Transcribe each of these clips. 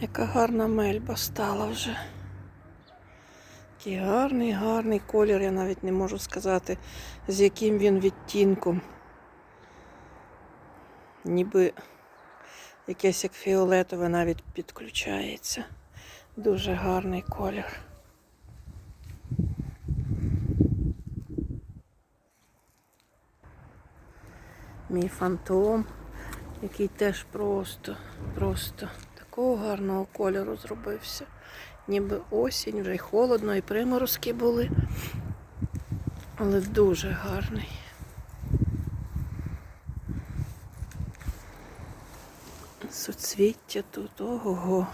Яка гарна мельба стала вже. Який гарний, гарний колір, я навіть не можу сказати, з яким він відтінком. Ніби якесь як фіолетове навіть підключається. Дуже гарний колір. Мій фантом, який теж просто, просто такого гарного кольору зробився. Ніби осінь, вже й холодно, і приморозки були. Але дуже гарний. Соцвіття тут ого.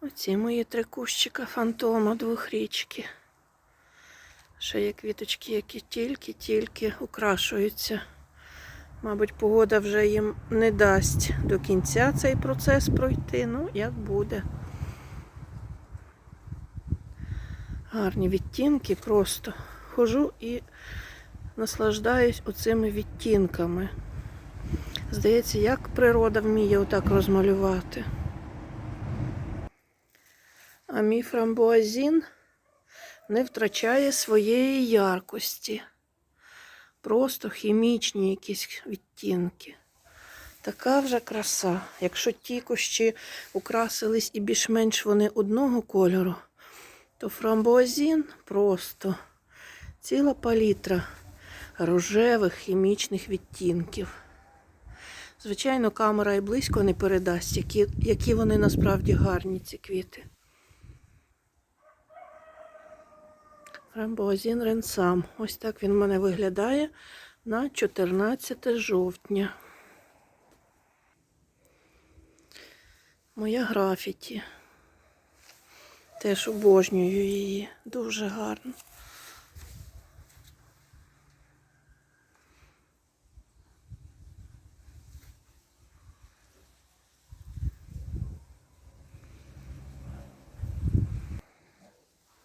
Оці мої три кущика фантома двохрічки. Ще є квіточки, які тільки-тільки украшуються. Мабуть, погода вже їм не дасть до кінця цей процес пройти. Ну, як буде. Гарні відтінки просто. Хожу і наслаждаюсь оцими відтінками. Здається, як природа вміє отак розмалювати. А мій фрамбуазін не втрачає своєї яркості. Просто хімічні якісь відтінки. Така вже краса. Якщо ті кущі украсились і більш-менш вони одного кольору, то фрамбуазін просто ціла палітра рожевих хімічних відтінків. Звичайно, камера і близько не передасть, які, які вони насправді гарні, ці квіти. Рамбозін Ренсам. Ось так він в мене виглядає на 14 жовтня. Моя графіті. Теж обожнюю її. Дуже гарно.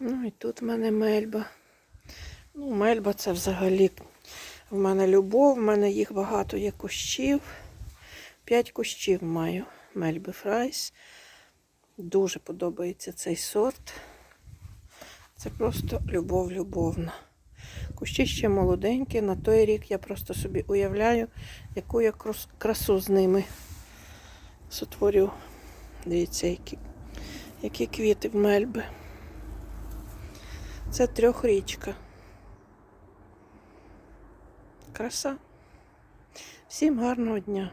Ну і тут в мене мельба. Ну, мельба це взагалі в мене любов, в мене їх багато є кущів. П'ять кущів маю мельби Фрайс. Дуже подобається цей сорт. Це просто любов любовна. Кущі ще молоденькі. На той рік я просто собі уявляю, яку я красу з ними сотворю. Дивіться, які, які квіти в мельби. Це трьохрічка. Краса. Всім гарного дня!